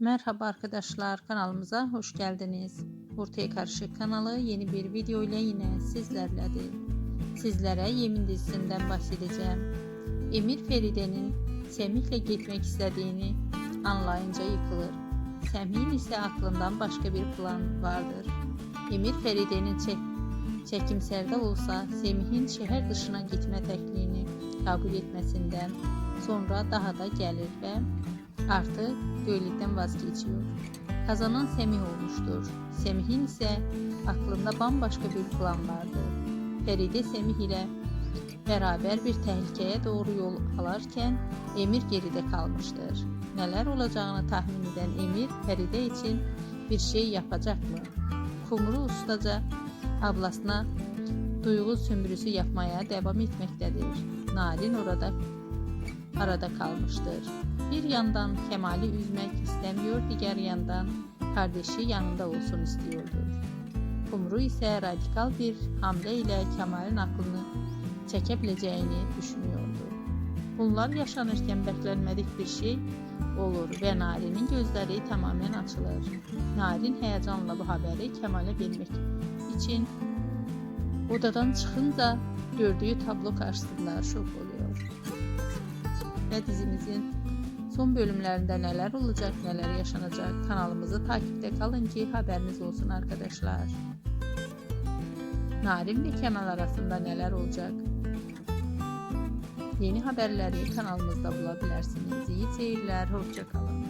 Merhaba arkadaşlar kanalımıza hoş geldiniz. Ortaya Karışık kanalı yeni bir video ile yine sizlerledir. Sizlere Yemin dizisinden bahsedeceğim. Emir Feride'nin Semih'le gitmek istediğini anlayınca yıkılır. Semih'in ise aklından başka bir plan vardır. Emir Feride'nin çek çekimserde olsa Semih'in şehir dışına gitme teklifini kabul etmesinden sonra daha da gelir ve artık böylelikten vazgeçiyor. Kazanan Semih olmuştur. Semih'in ise aklında bambaşka bir plan vardı. Feride Semih ile beraber bir tehlikeye doğru yol alarken Emir geride kalmıştır. Neler olacağını tahmin eden Emir Feride için bir şey yapacak mı? Kumru ustaca ablasına duygu sömürüsü yapmaya devam etmektedir. Narin orada arada kalmıştır. Bir yandan Kemal'i üzmek istemiyor, diğer yandan kardeşi yanında olsun istiyordu. Kumru ise radikal bir hamle ile Kemal'in aklını çekebileceğini düşünüyordu. Bunlar yaşanırken beklenmedik bir şey olur ve Narin'in gözleri tamamen açılır. Narin heyecanla bu haberi Kemal'e vermek için odadan çıkınca gördüğü tablo karşısında şok oluyor ve dizimizin son bölümlerinde neler olacak, neler yaşanacak kanalımızı takipte kalın ki haberiniz olsun arkadaşlar. Narin ve Kemal arasında neler olacak? Yeni haberleri kanalımızda bulabilirsiniz. İyi seyirler, hoşçakalın.